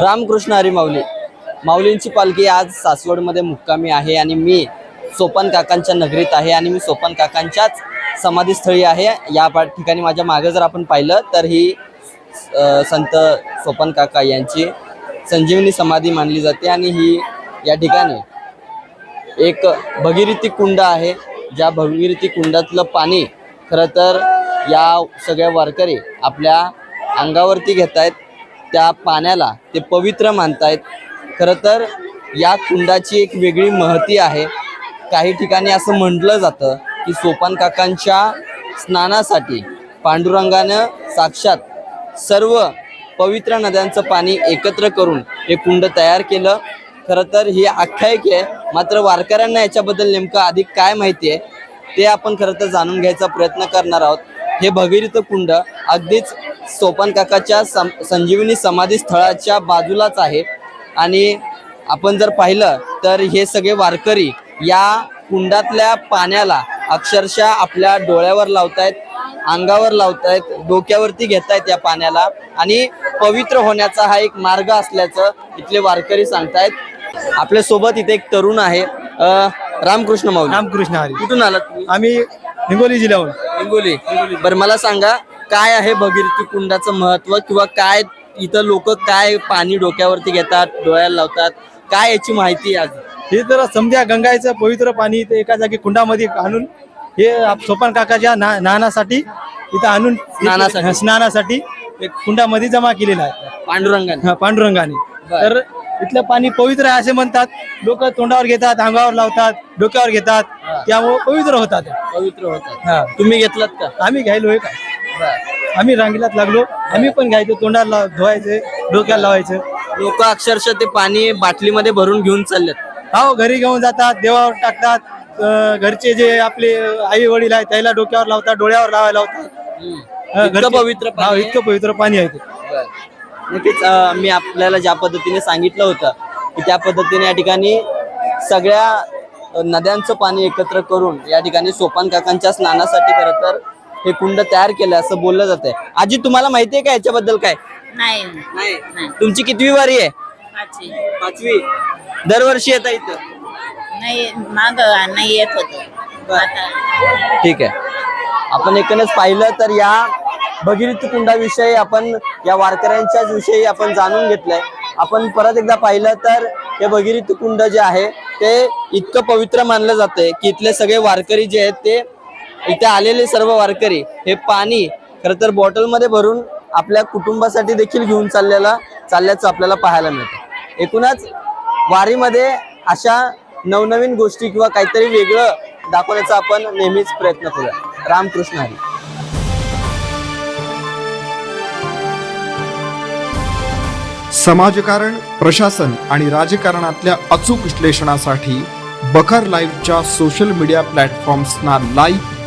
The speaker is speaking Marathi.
रामकृष्ण हरी माऊली माऊलींची पालखी आज सासवडमध्ये मुक्कामी आहे आणि मी सोपन काकांच्या नगरीत आहे आणि मी सोपन काकांच्याच समाधीस्थळी आहे. या पा- ठिकाणी माझ्या मागे जर आपण पाहिलं तर ही संत सोपन काका यांची संजीवनी समाधी मानली जाते आणि ही या ठिकाणी एक भगीरथी कुंड आहे ज्या भगीरथी कुंडातलं पाणी खरं तर या सगळ्या वारकरी आपल्या अंगावरती घेत आहेत त्या पाण्याला ते पवित्र मानतायत. खरं तर या कुंडाची एक वेगळी महती आहे. काही ठिकाणी असं म्हटलं जातं की सोपान काकांच्या स्नानासाठी पांडुरंगानं साक्षात सर्व पवित्र नद्यांचं पाणी एकत्र करून हे कुंड तयार केलं. खरं तर ही आख्यायिक आहे. मात्र वारकऱ्यांना याच्याबद्दल नेमकं अधिक काय माहिती आहे ते आपण खरं तर जाणून घ्यायचा प्रयत्न करणार आहोत. हे भगीरथ कुंड अगदीच सोपान काकाच्या सं संजीवनी समाधी स्थळाच्या बाजूलाच आहे. आणि आपण जर पाहिलं तर हे सगळे वारकरी या कुंडातल्या पाण्याला अक्षरशः आपल्या डोळ्यावर लावतायत अंगावर लावतायत डोक्यावरती घेतायत या पाण्याला. आणि पवित्र होण्याचा हा एक मार्ग असल्याचं इथले वारकरी सांगतायत. आपल्यासोबत इथे एक तरुण आहे. रामकृष्ण माऊली. रामकृष्ण हरी. कुठून आलात तुम्ही? आम्ही हिंगोली जिल्ह्याहून. हिंगोली. बरं मला सांगा काय आहे भगीरथी कुंडाचं महत्त्व किंवा काय इथं लोक काय पाणी डोक्यावरती घेतात डोळ्याला लावतात? काय याची माहिती आहे आज? हे तर समजा गंगाईचं पवित्र पाणी ते एका जागी कुंडामध्ये आणून हे आप- सोपान काकाच्या ना नानासाठी इथं आणून स्नानासाठी. हा, स्नानासाठी एक कुंडामध्ये जमा केलेला आहे. पांडुरंगाने. हा, पांडुरंगाने. बर. तर इथलं पाणी पवित्र आहे असे म्हणतात. लोक तोंडावर घेतात अंगावर लावतात डोक्यावर घेतात. त्यामुळे पवित्र होतात. पवित्र होतात. हा. तुम्ही घेतलात का? आम्ही घ्यायलोय काय? आम्ही रांगेलात लागलो. आम्ही पण घ्यायचो तोंडाला धुवायचे डोक्याला लावायचं. लोक अक्षरशः ते पाणी बाटलीमध्ये भरून घेऊन चाललेत. हो घरी घेऊन जातात देवावर टाकतात. घरचे जे आपले आई वडील आहेत त्याला डोक्यावर लावतात डोळ्यावर लावायला लावतात. पवित्र? इतकं पवित्र पाणी आहे ते. नक्कीच मी आपल्याला ज्या पद्धतीने सांगितलं होतं की त्या पद्धतीने या ठिकाणी सगळ्या नद्यांचं पाणी एकत्र करून या ठिकाणी सोपान काकांच्या स्नानासाठी खरं तर हे कुंड तयार केलं असं बोललं जातंय. आजी तुम्हाला माहिती आहे का याच्याबद्दल काय? नाही. तुमची कितवी वारी आहे? पाचवी. पाचवी. दरवर्षी येता इथं? नाही माग नाही येत होत. ठीक आहे. आपण एकूणच पाहिलं तर या भगीरथ कुंडाविषयी आपण या वारकऱ्यांच्याच विषयी आपण जाणून घेतलंय. आपण परत एकदा पाहिलं तर हे भगीरथ कुंड जे आहे ते इतकं पवित्र मानलं जातंय की इथले सगळे वारकरी जे आहेत ते इथे आलेले सर्व वारकरी हे पाणी खर तर बॉटलमध्ये भरून आपल्या कुटुंबासाठी देखील घेऊन चाललेला चालल्याचं आपल्याला पाहायला मिळतं. एकूणच वारीमध्ये अशा नवनवीन गोष्टी किंवा काहीतरी वेगळं दाखवण्याचा आपण नेहमीच प्रयत्न करूया. रामकृष्ण हरी. समाजकारण प्रशासन आणि राजकारणातल्या अचूक विश्लेषणासाठी बखर लाईव्हच्या सोशल मीडिया प्लॅटफॉर्म्सना लाईक